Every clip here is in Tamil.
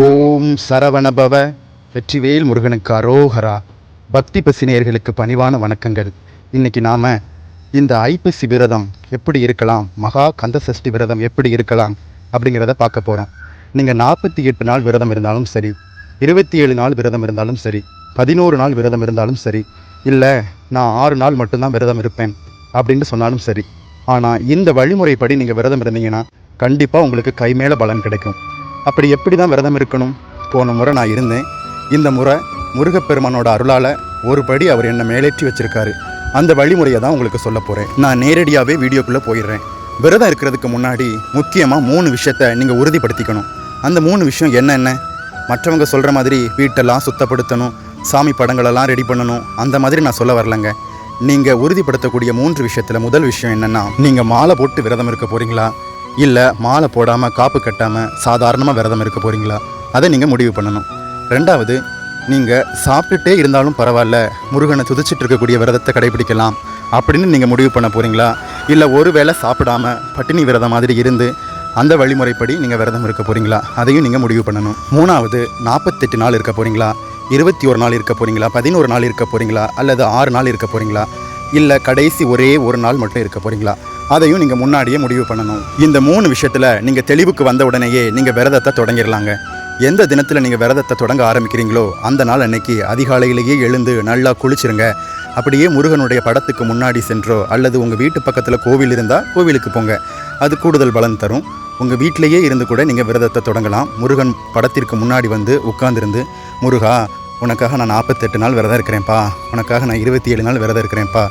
ஓம் சரவணபவ. வெற்றிவேல் முருகனுக்கு அரோகரா. பக்தி பசினியர்களுக்கு பணிவான வணக்கங்கள். இன்னைக்கு நாம் இந்த ஐப்பசி விரதம் எப்படி இருக்கலாம் மகா கந்த சஷ்டி விரதம் எப்படி இருக்கலாம் அப்படிங்கிறத பார்க்க போகிறோம் நீங்கள் நாற்பத்தி எட்டு நாள் விரதம் இருந்தாலும் சரி இருபத்தி ஏழு நாள் விரதம் இருந்தாலும் சரி பதினோரு நாள் விரதம் இருந்தாலும் சரி இல்லை நான் ஆறு நாள் மட்டும்தான் விரதம் இருப்பேன் அப்படின்னு சொன்னாலும் சரி ஆனால் இந்த வழிமுறைப்படி நீங்கள் விரதம் இருந்தீங்கன்னா கண்டிப்பாக உங்களுக்கு கைமேல பலன் கிடைக்கும். அப்படி எப்படி தான் விரதம் இருக்கணும்? போன முறை நான் இருந்தேன். இந்த முறை முருகப்பெருமானோட அருளால் ஒரு படி அவர் என்னை மேலேற்றி வச்சிருக்காரு. அந்த வழிமுறையை தான் உங்களுக்கு சொல்ல போகிறேன் நான் நேரடியாகவே வீடியோக்குள்ளே போயிடுறேன். விரதம் இருக்கிறதுக்கு முன்னாடி முக்கியமாக மூணு விஷயத்தை நீங்கள் உறுதிப்படுத்திக்கணும். அந்த மூணு விஷயம் என்னென்ன? மற்றவங்க சொல்கிற மாதிரி வீட்டெல்லாம் சுத்தப்படுத்தணும். சாமி படங்களெல்லாம் ரெடி பண்ணணும். அந்த மாதிரி நான் சொல்ல வரலங்க. நீங்கள் உறுதிப்படுத்தக்கூடிய மூன்று விஷயத்தில் முதல் விஷயம் என்னென்னா நீங்கள் மாலை போட்டு விரதம் இருக்க போகிறீங்களா இல்லை மாலை போடாமல் காப்பு கட்டாமல் சாதாரணமாக விரதம் இருக்க போகிறீங்களா அதை நீங்கள் முடிவு பண்ணணும். ரெண்டாவது நீங்கள் சாப்பிட்டுட்டே இருந்தாலும் பரவாயில்ல முருகனை துதிச்சிட்டு இருக்கக்கூடிய விரதத்தை கடைபிடிக்கலாம் அப்படின்னு நீங்கள் முடிவு பண்ண போகிறீங்களா இல்லை ஒரு வேளை சாப்பிடாம பட்டினி விரதம் மாதிரி இருந்து அந்த வழிமுறைப்படி நீங்கள் விரதம் இருக்க போகிறீங்களா அதையும் நீங்கள் முடிவு பண்ணணும். மூணாவது நாற்பத்தெட்டு நாள் இருக்க போகிறீங்களா இருபத்தி ஒரு நாள் இருக்க போகிறீங்களா பதினோரு நாள் இருக்க போகிறீங்களா அல்லது ஆறு நாள் இருக்க போகிறீங்களா இல்லை கடைசி ஒரே ஒரு நாள் மட்டும் இருக்க போகிறீங்களா அதையும் நீங்கள் முன்னாடியே முடிவு பண்ணணும். இந்த மூணு விஷயத்தில் நீங்கள் தெளிவுக்கு வந்த உடனேயே நீங்கள் விரதத்தை தொடங்கிடலாங்க எந்த தினத்தில் நீங்கள் விரதத்தை தொடங்க ஆரம்பிக்கிறீங்களோ அந்த நாள் அன்னைக்கு அதிகாலையிலேயே எழுந்து நல்லா குளிச்சிருங்க. அப்படியே முருகனுடைய படத்துக்கு முன்னாடி சென்றோ அல்லது உங்கள் வீட்டு பக்கத்தில் கோவில் இருந்தால் கோவிலுக்கு போங்க. அது கூடுதல் பலன் தரும். உங்கள் வீட்டிலேயே இருந்து கூட நீங்கள் விரதத்தை தொடங்கலாம். முருகன் படத்திற்கு முன்னாடி வந்து உட்காந்துருந்து முருகா உனக்காக நான் நாற்பத்தெட்டு நாள் விரதம் இருக்கிறேன்ப்பா. உனக்காக நான் இருபத்தி ஏழு நாள் விரதம் இருக்கிறேன்ப்பா.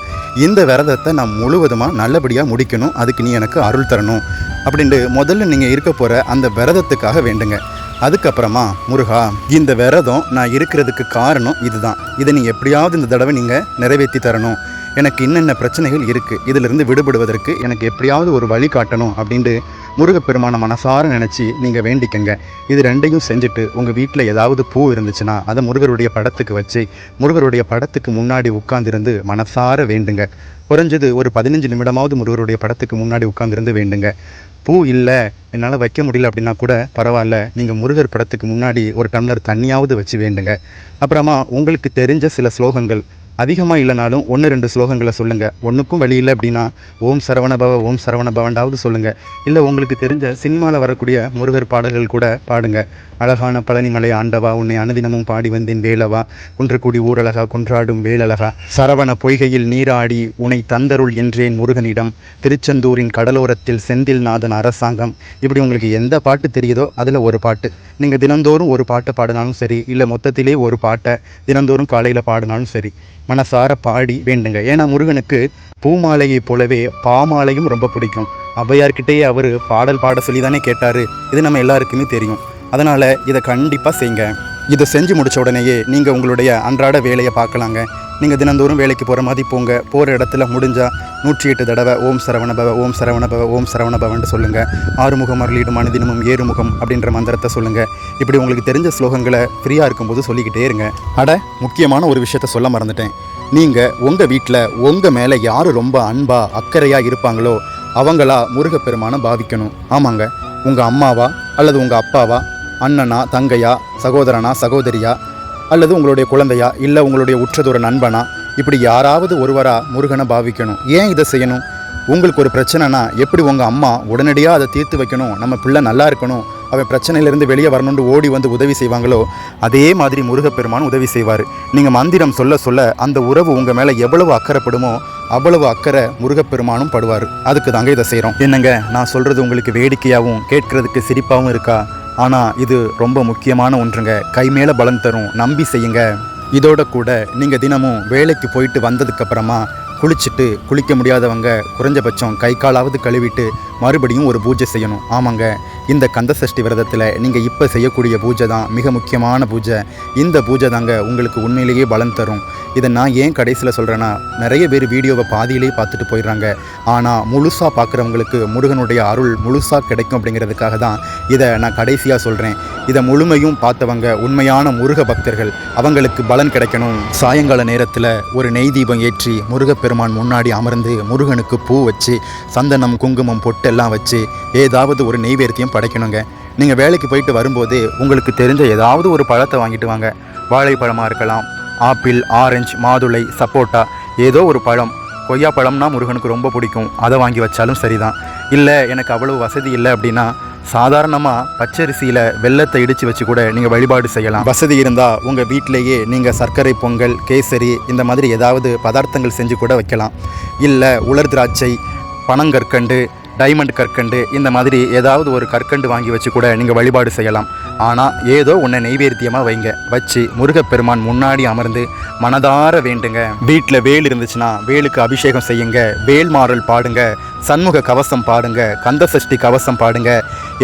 இந்த விரதத்தை நான் முழுவதுமாக நல்லபடியாக முடிக்கணும். அதுக்கு நீ எனக்கு அருள் தரணும். அப்படின்ட்டு முதல்ல நீங்கள் இருக்க போகிற அந்த விரதத்துக்காக வேண்டுங்க. அதுக்கப்புறமா முருகா இந்த விரதம் நான் இருக்கிறதுக்கு காரணம் இதுதான். இதை நீ எப்படியாவது இந்த தடவை நீங்கள் நிறைவேற்றி தரணும். எனக்கு என்னென்ன பிரச்சனைகள் இருக்குது இதிலிருந்து விடுபடுவதற்கு எனக்கு எப்படியாவது ஒரு வழி காட்டணும் அப்படின்ட்டு முருகப்பெருமானை மனசார நினச்சி நீங்கள் வேண்டிக்கங்க. இது ரெண்டையும் செஞ்சுட்டு உங்கள் வீட்டில் ஏதாவது பூ இருந்துச்சுன்னா அதை முருகருடைய படத்துக்கு வச்சு முருகருடைய படத்துக்கு முன்னாடி உட்கார்ந்திருந்து மனசார வேண்டுங்க. குறைஞ்சது ஒரு பதினஞ்சு நிமிடமாவது முருகருடைய படத்துக்கு முன்னாடி உட்காந்துருந்து வேண்டுங்க. பூ இல்லை என்னால் வைக்க முடியல அப்படின்னா கூட பரவாயில்ல. நீங்கள் முருகர் படத்துக்கு முன்னாடி ஒரு டம்ளர் தண்ணியாவது வச்சு வேண்டுங்க. அப்புறமா உங்களுக்கு தெரிஞ்ச சில ஸ்லோகங்கள் அதிகமாக இல்லைனாலும் ஒன்று ரெண்டு ஸ்லோகங்களை சொல்லுங்கள் ஒன்றுக்கும் வழி இல்லை அப்படின்னா ஓம் சரவணபவ ஓம் சரவணபவண்டாவது சொல்லுங்கள் இல்லை உங்களுக்கு தெரிஞ்ச சினிமாவில் வரக்கூடிய முருகர் பாடல்கள் கூட பாடுங்க. அழகான பழனிமலை ஆண்டவா உன்னை அனுதினமும் பாடி வந்தேன் வேலவா. குன்றக்குடி ஊரழகா குன்றாடும் வேலழகா. சரவண பொய்கையில் நீராடி உனை தந்தருள் என்றேன் முருகனிடம். திருச்செந்தூரின் கடலோரத்தில் செந்தில் நாதன் அரசாங்கம். இப்படி உங்களுக்கு எந்த பாட்டு தெரியுதோ அதில் ஒரு பாட்டு. நீங்கள் தினந்தோறும் ஒரு பாட்டை பாடினாலும் சரி இல்லை மொத்தத்திலே ஒரு பாட்டை தினந்தோறும் காலையில் பாடினாலும் சரி. மனசார பாடி வேண்டுங்க. ஏன்னா முருகனுக்கு பூமாலையைப் போலவே பாமாலையும் ரொம்ப பிடிக்கும். ஔவையார்கிட்டயே அவர் பாடல் பாட சொல்லி தானே கேட்டார். இது நம்ம எல்லாருக்குமே தெரியும். அதனால் இதை கண்டிப்பாக செய்யுங்க இதை செஞ்சு முடித்த உடனேயே நீங்கள் உங்களுடைய அன்றாட வேலையை பார்க்கலாங்க. நீங்கள் தினந்தோறும் வேலைக்கு போகிற மாதிரி போங்க. போகிற இடத்துல முடிஞ்சால் நூற்றி எட்டு தடவை ஓம் சரவணபவ ஓம் சரவணபவ ஓம் சரவணபவன்ட்டு சொல்லுங்கள் ஆறுமுகம் அருளிடும் அனுதினமும் ஏறுமுகம் அப்படின்ற மந்திரத்தை சொல்லுங்கள் இப்படி உங்களுக்கு தெரிஞ்ச ஸ்லோகங்களை ஃப்ரீயாக இருக்கும்போது சொல்லிக்கிட்டே இருங்க. அட முக்கியமான ஒரு விஷயத்த சொல்ல மறந்துட்டேன். நீங்கள் உங்கள் வீட்டில் உங்கள் மேலே யார் ரொம்ப அன்பாக அக்கறையாக இருப்பாங்களோ அவங்களா முருகப்பெருமானை பாவிக்கணும். ஆமாங்க. உங்கள் அம்மாவா அல்லது உங்கள் அப்பாவா? அண்ணனா தங்கையா சகோதரனா சகோதரியா அல்லது உங்களுடைய குழந்தையா இல்லை உங்களுடைய உற்றதொரு நண்பனா? இப்படி யாராவது ஒருவராக முருகனை பாவிக்கணும். ஏன் இதை செய்யணும்? உங்களுக்கு ஒரு பிரச்சனைனா எப்படி உங்கள் அம்மா உடனடியாக அதை தீர்த்து வைக்கணும்? நம்ம பிள்ளை நல்லா இருக்கணும். அவன் பிரச்சனையிலேருந்து வெளியே வரணும்னு ஓடி வந்து உதவி செய்வாங்களோ? அதே மாதிரி முருகப்பெருமான் உதவி செய்வார். நீங்கள் மந்திரம் சொல்ல சொல்ல அந்த உறவு உங்கள் மேலே எவ்வளவு அக்கறைப்படுமோ அவ்வளவு அக்கறை முருகப்பெருமானும் படுவார். அதுக்கு தாங்க இதை செய்கிறோம் என்னங்க? நான் சொல்கிறது உங்களுக்கு வேடிக்கையாகவும் கேட்கறதுக்கு சிரிப்பாகவும் இருக்கா? ஆனால் இது ரொம்ப முக்கியமான ஒன்றுங்க. கை மேலே பலன் தரும். நம்பி செய்யுங்க. இதோட கூட நீங்கள் தினமும் வேலைக்கு போயிட்டு வந்ததுக்கப்புறமா குளிச்சுட்டு குளிக்க முடியாதவங்க குறைஞ்சபட்சம் கை காலாவது கழுவிட்டு மறுபடியும் ஒரு பூஜை செய்யணும். ஆமாங்க. இந்த கந்த சஷ்டி விரதத்தில் நீங்கள் இப்போ செய்யக்கூடிய பூஜை தான் மிக முக்கியமான பூஜை. இந்த பூஜை தாங்க உங்களுக்கு உண்மையிலேயே பலன் தரும். இதை நான் ஏன் கடைசியில் சொல்கிறேன்னா நிறைய பேர் வீடியோவை பாதியிலேயே பார்த்துட்டு போயிடுறாங்க. ஆனால் முழுசாக பார்க்குறவங்களுக்கு முருகனுடைய அருள் முழுசாக கிடைக்கும் அப்படிங்கிறதுக்காக தான் இதை நான் கடைசியாக சொல்கிறேன் இதை முழுமையும் பார்த்தவங்க உண்மையான முருக பக்தர்கள் அவங்களுக்கு பலன் கிடைக்கணும். சாயங்கால நேரத்தில் ஒரு நெய் தீபம் ஏற்றி முருகப்பெருமான் முன்னாடி அமர்ந்து முருகனுக்கு பூ வச்சு சந்தனம் குங்குமம் பொட்டெல்லாம் வச்சு ஏதாவது ஒரு நெய்வேத்தியம் படைக்கணுங்க. நீங்கள் வேலைக்கு போயிட்டு வரும்போது உங்களுக்கு தெரிஞ்ச ஏதாவது ஒரு பழத்தை வாங்கிட்டு வாங்க. வாழைப்பழமாக இருக்கலாம் ஆப்பிள் ஆரஞ்சு மாதுளை சப்போட்டா ஏதோ ஒரு பழம். கொய்யா பழம்னா முருகனுக்கு ரொம்ப பிடிக்கும். அதை வாங்கி வச்சாலும் சரிதான். இல்லை எனக்கு அவ்வளவு வசதி இல்லை அப்படின்னா சாதாரணமாக பச்சரிசியில் வெள்ளத்தை இடித்து வச்சு கூட நீங்கள் வழிபாடு செய்யலாம். வசதி இருந்தால் உங்கள் வீட்டிலேயே நீங்கள் சர்க்கரை பொங்கல் கேசரி இந்த மாதிரி ஏதாவது பதார்த்தங்கள் செஞ்சு கூட வைக்கலாம். இல்லை உலர் திராட்சை பனங்கற்கண்டு டைமண்ட் கற்கண்டு இந்த மாதிரி ஏதாவது ஒரு கற்கண்டு வாங்கி வச்சு கூட நீங்கள் வழிபாடு செய்யலாம். ஆனால் ஏதோ ஒன்றை நெய்வேத்தியமாக வைங்க. வச்சு முருகப்பெருமான் முன்னாடி அமர்ந்து மனதார வேண்டுங்க. வீட்டில் வேல் இருந்துச்சுன்னா வேலுக்கு அபிஷேகம் செய்யுங்க. வேல் மாறல் பாடுங்க. சண்முக கவசம் பாடுங்க கந்தசஷ்டி கவசம் பாடுங்க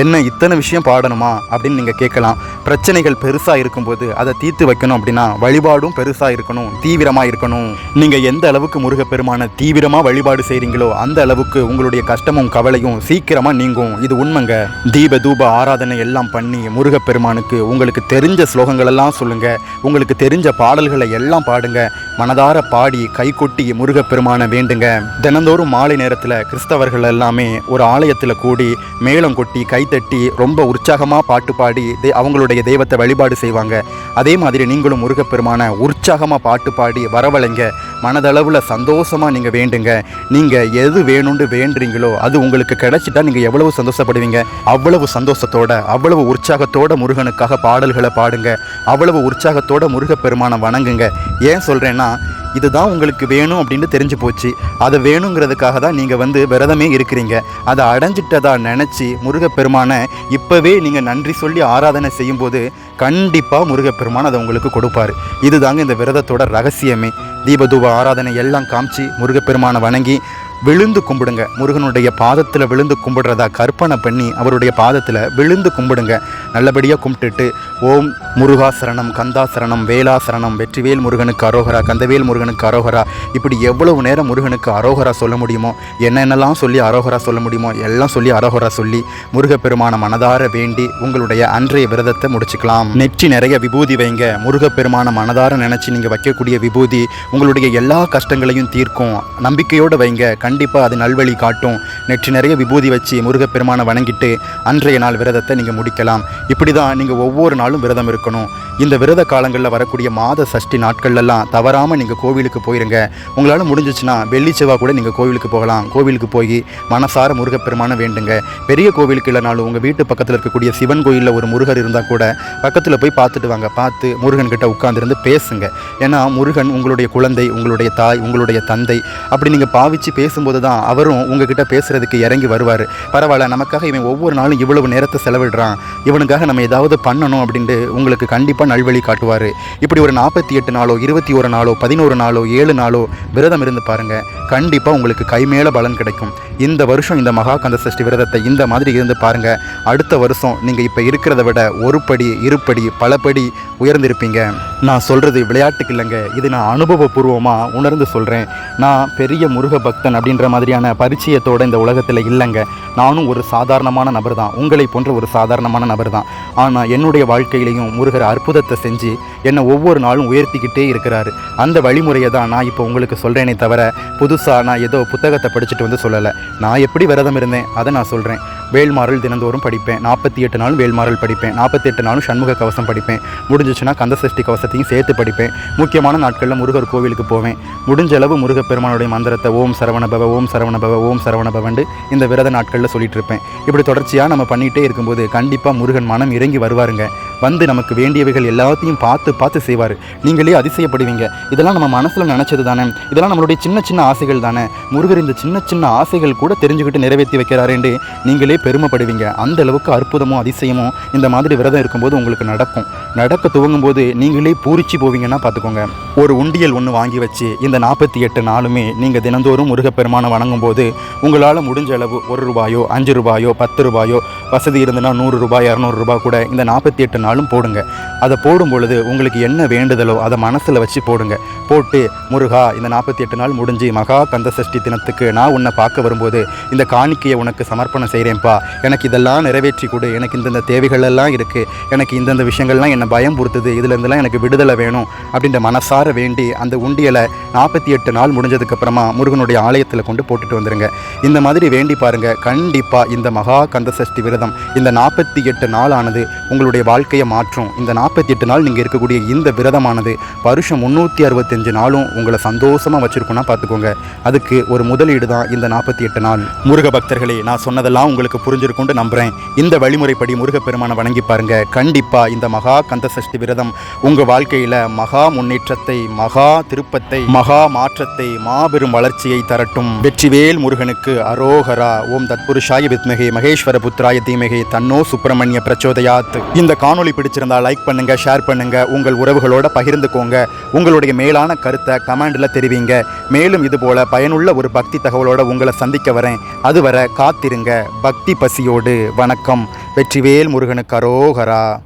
என்ன இத்தனை விஷயம் பாடணுமா அப்படின்னு நீங்கள் கேட்கலாம். பிரச்சனைகள் பெருசாக இருக்கும்போது அதை தீர்த்து வைக்கணும் அப்படின்னா வழிபாடும் பெருசாக இருக்கணும் தீவிரமாக இருக்கணும். நீங்கள் எந்த அளவுக்கு முருகப்பெருமான தீவிரமாக வழிபாடு செய்கிறீங்களோ அந்த அளவுக்கு உங்களுடைய கஷ்டமும் கவலையும் சீக்கிரமாக நீங்கும். இது உண்மைங்க. தீப தூப ஆராதனை எல்லாம் பண்ணி முருகப்பெருமானுக்கு உங்களுக்கு தெரிஞ்ச ஸ்லோகங்களெல்லாம் சொல்லுங்கள் உங்களுக்கு தெரிஞ்ச பாடல்களை எல்லாம் பாடுங்க. மனதார பாடி கைகொட்டி முருகப்பெருமானை வேண்டுங்க. தினந்தோறும் மாலை நேரத்தில் கிறிஸ்தவர்கள் எல்லாமே ஒரு ஆலயத்தில் கூடி மேளம் கொட்டி கைத்தட்டி ரொம்ப உற்சாகமாக பாட்டு பாடி தே- அவங்களுடைய தெய்வத்தை வழிபாடு செய்வாங்க. அதே மாதிரி நீங்களும் முருகப்பெருமான உற்சாகமாக பாட்டு பாடி வரவழைங்க. மனதளவில் சந்தோஷமாக நீங்கள் வேண்டுங்க. நீங்கள் எது வேணும்னு வேண்டுறீங்களோ அது உங்களுக்கு கிடைச்சிட்டா நீங்கள் எவ்வளவு சந்தோஷப்படுவீங்க? அவ்வளவு சந்தோஷத்தோட அவ்வளவு உற்சாகத்தோட முருகனுக்காக பாடல்களை பாடுங்க. அவ்வளவு உற்சாகத்தோட முருகப்பெருமானை வணங்குங்க. ஏன் சொல்கிறேன்னா இதுதான் உங்களுக்கு வேணும் அப்படின்னு தெரிஞ்சு போச்சு. அதை வேணுங்கிறதுக்காக தான் நீங்கள் வந்து விரதமே இருக்கிறீங்க. அதை அடைஞ்சிட்டதா நினச்சி முருகப்பெருமானை இப்போவே நீங்கள் நன்றி சொல்லி ஆராதனை செய்யும்போது கண்டிப்பாக முருகப்பெருமான் அதை உங்களுக்கு கொடுப்பாரு. இதுதாங்க இந்த விரதத்தோட ரகசியமே. தீபதூப ஆராதனை எல்லாம் காமிச்சு முருகப்பெருமானை வணங்கி விழுந்து கும்பிடுங்க. முருகனுடைய பாதத்தில் விழுந்து கும்பிடுறதா கற்பனை பண்ணி அவருடைய பாதத்தில் விழுந்து கும்பிடுங்க. நல்லபடியாக கும்பிட்டுட்டு ஓம் முருகாசரணம் கந்தாசரணம் வேலாசரணம் வெற்றிவேல் முருகனுக்கு அரோகரா கந்தவேல் முருகனுக்கு அரோகரா. இப்படி எவ்வளவு நேரம் முருகனுக்கு அரோகரா சொல்ல முடியுமோ என்னென்னலாம் சொல்லி அரோகரா சொல்ல முடியுமோ எல்லாம் சொல்லி அரோகரா சொல்லி முருகப்பெருமான மனதார வேண்டி உங்களுடைய அன்றைய விரதத்தை முடிச்சுக்கலாம். நெற்றி நிறைய விபூதி வைங்க. முருகப்பெருமான மனதார நினச்சி நீங்கள் வைக்கக்கூடிய விபூதி உங்களுடைய எல்லா கஷ்டங்களையும் தீர்க்கும். நம்பிக்கையோடு வைங்க. கண்டிப்பாக அது நல்வழி காட்டும். நெற்றி நிறைய விபூதி வச்சு முருகப்பெருமானை வணங்கிட்டு அன்றைய நாள் விரதத்தை நீங்கள் முடிக்கலாம். இப்படி தான் நீங்கள் ஒவ்வொரு நாளும் விரதம் இருக்கணும். இந்த விரத காலங்களில் வரக்கூடிய மாத சஷ்டி நாட்கள்லாம் தவறாமல் நீங்கள் கோவிலுக்கு போயிருங்க. உங்களால் முடிஞ்சிச்சுன்னா வெள்ளி செவ்வாய் கூட நீங்கள் கோவிலுக்கு போகலாம். கோவிலுக்கு போய் மனசார முருகப்பெருமானை வேண்டுங்க. பெரிய கோவிலுக்கு இல்லைனாலும் உங்கள் வீட்டு பக்கத்தில் இருக்கக்கூடிய சிவன் கோயிலில் ஒரு முருகர் இருந்தால் கூட பக்கத்தில் போய் பார்த்துட்டு வாங்க. பார்த்து முருகன் கிட்ட உட்காந்துருந்து பேசுங்க. ஏன்னா முருகன் உங்களுடைய குழந்தை உங்களுடைய தாய் உங்களுடைய தந்தை. அப்படி நீங்கள் பாவிச்சு பேசும்போது தான் அவரும் உங்ககிட்ட பேசுறதுக்கு இறங்கி வருவார். பரவாயில்ல நமக்காக இவன் ஒவ்வொரு நாளும் இவ்வளவு நேரத்தை செலவிடுறான். இவனுக்காக நம்ம ஏதாவது பண்ணணும் அப்படின்ட்டு உங்களுக்கு கண்டிப்பாக நல்வழி காட்டுவார். இப்படி ஒரு நாற்பத்தி எட்டு நாளோ இருபத்தி ஒரு நாளோ பதினோரு நாளோ ஏழு நாளோ விரதம் இருந்து பாருங்க. கண்டிப்பாக உங்களுக்கு கைமேல பலன் கிடைக்கும். இந்த வருஷம் இந்த மகா கந்த சஷ்டி விரதத்தை இந்த மாதிரி இருந்து பாருங்க. அடுத்த வருஷம் நீங்கள் இப்போ இருக்கிறத விட ஒரு படி இருப்படி பலபடி உயர்ந்திருப்பீங்க. நான் சொல்கிறது விளையாட்டுக்கு இல்லைங்க. இது நான் அனுபவபூர்வமாக உணர்ந்து சொல்கிறேன் நான் பெரிய முருக பக்தன் அப்படின்ற மாதிரியான பரிச்சயத்தோடு இந்த உலகத்தில் இல்லைங்க. நானும் ஒரு சாதாரணமான நபர் தான் உங்களை போன்ற ஒரு சாதாரணமான நபர் தான் ஆனால் என்னுடைய வாழ்க்கையிலையும் முருகர் அற்புதத்தை செஞ்சு என்னை ஒவ்வொரு நாளும் உயர்த்திக்கிட்டே இருக்கிறாரு. அந்த வழிமுறையை தான் நான் இப்போ உங்களுக்கு சொல்கிறேனே தவிர புதுசாக நான் ஏதோ புத்தகத்தை படிச்சுட்டு வந்து சொல்லலை. நான் எப்படி விரதம் இருந்தேன் அதை நான் சொல்கிறேன் வேல்மாறல் தினந்தோறும் படிப்பேன். நாற்பத்தி எட்டு நாளும் வேல்மாறல் படிப்பேன். நாற்பத்தி எட்டு நாளும் சண்முக கவசம் படிப்பேன். முடிஞ்சிச்சுன்னா கந்தசஷ்டி கவசத்தையும் சேர்த்து படிப்பேன். முக்கியமான நாட்களில் முருகர் கோவிலுக்கு போவேன். முடிஞ்ச அளவு முருகப்பெருமானுடைய மந்திரத்தை ஓம் சரவணபவ ஓம் சரவணபவ ஓம் சரவணபவண்டு இந்த விரத நாட்களில் சொல்லிட்டு இருப்பேன். இப்படி தொடர்ச்சியாக நம்ம பண்ணிகிட்டே இருக்கும்போது கண்டிப்பாக முருகன் மனம் இறங்கி வருவாருங்க. வந்து நமக்கு வேண்டியவைகள் எல்லாத்தையும் பார்த்து பார்த்து செய்வார். நீங்களே அதிசயப்படுவீங்க. இதெல்லாம் நம்ம மனசில் நினச்சது தானே? இதெல்லாம் நம்மளுடைய சின்ன சின்ன ஆசைகள் தானே? முருகர் இந்த சின்ன சின்ன ஆசைகள் கூட தெரிஞ்சுக்கிட்டு நிறைவேற்றி வைக்கிறாரேண்டு நீங்களே பெருமைப்படுவீங்க. அந்த அளவுக்கு அற்புதமும் அதிசயமும் இந்த மாதிரி விரதம் இருக்கும்போது உங்களுக்கு நடக்கும். நடக்க துவங்கும் போது நீங்களே பூரிச்சு போவீங்கன்னா பார்த்துக்கோங்க. ஒரு உண்டியல் ஒன்று வாங்கி வச்சு இந்த நாற்பத்தி எட்டு நாளுமே நீங்கள் தினந்தோறும் முருகப்பெருமானை வணங்கும் போது உங்களால் முடிஞ்ச அளவு ஒரு ரூபாயோ அஞ்சு ரூபாயோ பத்து ரூபாயோ வசதி இருந்ததுன்னா நூறு ரூபாய் இரநூறு ரூபாய் கூட இந்த நாற்பத்தி எட்டு நாளும் போடுங்க. அதை போடும் பொழுது உங்களுக்கு என்ன வேண்டுதலோ அதை மனசில் வச்சு போடுங்க. போட்டு முருகா இந்த நாற்பத்தி எட்டு நாள் முடிஞ்சு மகா கந்த சஷ்டி தினத்துக்கு நான் உன்னை பார்க்க வரும்போது இந்த காணிக்கையை உனக்கு சமர்ப்பணம் செய்கிறேன்ப்பா எனக்கு இதெல்லாம் நிறைவேற்றி கொடு. எனக்கு இந்தந்த தேவைகளெல்லாம் இருக்குது எனக்கு இந்தந்த விஷயங்கள்லாம் என்னை பயம் பொறுத்துது இதுலேருந்துலாம் எனக்கு விடுதலை வேணும். அப்படின்ற மனசார வேண்டி அந்த உண்டியலை நாற்பத்தி எட்டு நாள் முடிஞ்சதுக்கப்புறமா முருகனுடைய ஆலயத்தில் கொண்டு போட்டுட்டு வந்துடுங்க இந்த மாதிரி வேண்டி பாருங்கள் கண்டிப்பாக இந்த மகா கந்த சஷ்டி விரதம் இந்த நாற்பத்தி எட்டு நாளானது உங்களுடைய வாழ்க்கை வாழ்க்கையை மாற்றும். இந்த நாற்பத்தி எட்டு நாள் நீங்கள் இருக்கக்கூடிய இந்த விரதமானது வருஷம் முந்நூற்றி அறுபத்தஞ்சு நாளும் உங்களை சந்தோஷமாக வச்சுருக்கோன்னா பார்த்துக்கோங்க. அதுக்கு ஒரு முதலீடு தான் இந்த நாற்பத்தி எட்டு நாள். முருக பக்தர்களே நான் சொன்னதெல்லாம் உங்களுக்கு புரிஞ்சிருக்கும்னு நம்புகிறேன் இந்த வழிமுறைப்படி முருகப்பெருமானை வணங்கி பாருங்க. கண்டிப்பாக இந்த மகா கந்த சஷ்டி விரதம் உங்கள் வாழ்க்கையில் மகா முன்னேற்றத்தை மகா திருப்பத்தை மகா மாற்றத்தை மாபெரும் வளர்ச்சியை தரட்டும். வெற்றிவேல் முருகனுக்கு அரோகரா. ஓம் தத்புருஷாய வித்மகே மகேஸ்வர புத்திராய தீமகே தன்னோ சுப்பிரமணிய பிரச்சோதயாத். இந்த காணொலி காணொலி பிடிச்சிருந்தா லைக் பண்ணுங்க ஷேர் பண்ணுங்க உங்கள் உறவுகளோட பகிர்ந்துக்கோங்க. உங்களுடைய மேலான கருத்தை கமெண்டில் தெரிவிங்க. மேலும் இது போல பயனுள்ள ஒரு பக்தி தகவலோட உங்களை சந்திக்க வரேன். அதுவரை காத்திருங்க. பக்தி பசியோடு. வணக்கம். வெற்றிவேல் முருகனுக்கு அரோகரா.